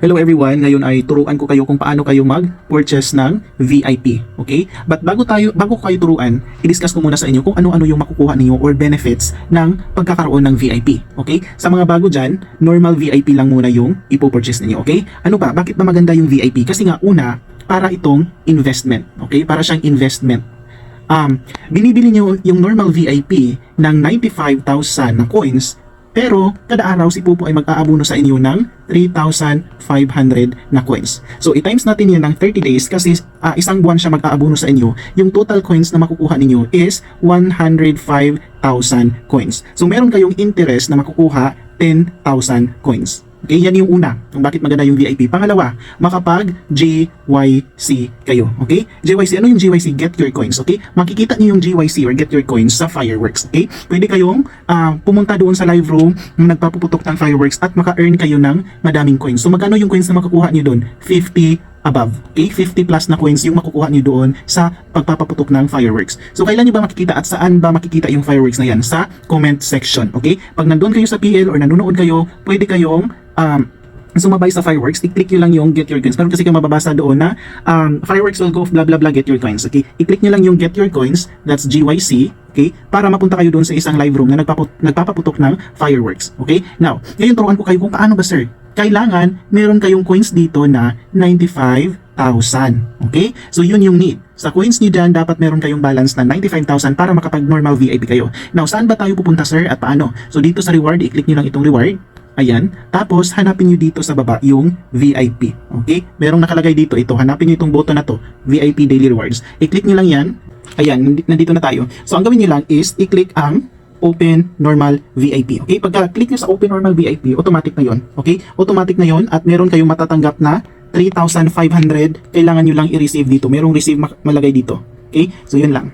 Hello everyone, ngayon ay turuan ko kayo kung paano kayo mag-purchase ng VIP, okay? But bago tayo bago ko kayo turuan, i-discuss ko muna sa inyo kung ano-ano yung makukuha niyo or benefits ng pagkakaroon ng VIP, okay? Sa mga bago diyan, normal VIP lang muna yung ipo-purchase niyo, okay? Ano ba? Bakit ba maganda yung VIP? Kasi nga una, para itong investment, okay? Para siyang investment. Um, binibili niyo yung normal VIP ng 95,000 na coins pero kada araw si Pupo ay mag-aabuno sa inyo ng 3,500 na coins. So i-times natin yan ng 30 days kasi ah, isang buwan siya mag-aabuno sa inyo. Yung total coins na makukuha ninyo is 105,000 coins. So meron kayong interest na makukuha 10,000 coins. Okay, yan yung una, kung bakit maganda yung VIP. Pangalawa, makapag JYC kayo. Okay? JYC, ano yung JYC? Get your coins. Okay? Makikita niyo yung JYC or get your coins sa fireworks. Okay? Pwede kayong ah, pumunta doon sa live room ng nagpapuputok ng fireworks at maka-earn kayo ng madaming coins. So magkano yung coins na makukuha niyo doon? 50 above. Okay? 50 plus na coins yung makukuha niyo doon sa pagpapaputok ng fireworks. So kailan niyo ba makikita at saan ba makikita yung fireworks na yan? Sa comment section. Okay? Pag nandun kayo sa PL or nanonood kayo, pwede kayong um, sumabay sa fireworks, i-click nyo lang yung get your coins. Meron kasi kayo mababasa doon na um, fireworks will go blah blah blah get your coins. Okay? I-click nyo lang yung get your coins, that's GYC, okay? Para mapunta kayo doon sa isang live room na nagpapu- nagpapaputok ng fireworks. Okay? Now, ngayon turuan ko kayo kung paano ba sir? Kailangan meron kayong coins dito na 95,000. Okay? So yun yung need. Sa coins nyo dyan, dapat meron kayong balance na 95,000 para makapag normal VIP kayo. Now, saan ba tayo pupunta sir at paano? So dito sa reward, i-click nyo lang itong reward. Ayan. Tapos, hanapin nyo dito sa baba yung VIP. Okay? Merong nakalagay dito ito. Hanapin nyo itong button na to. VIP Daily Rewards. I-click nyo lang yan. Ayan, nandi- nandito na tayo. So, ang gawin nyo lang is i-click ang Open Normal VIP. Okay? Pagka-click nyo sa Open Normal VIP, automatic na yon. Okay? Automatic na yon at meron kayong matatanggap na 3,500. Kailangan nyo lang i-receive dito. Merong receive malagay dito. Okay? So, yun lang.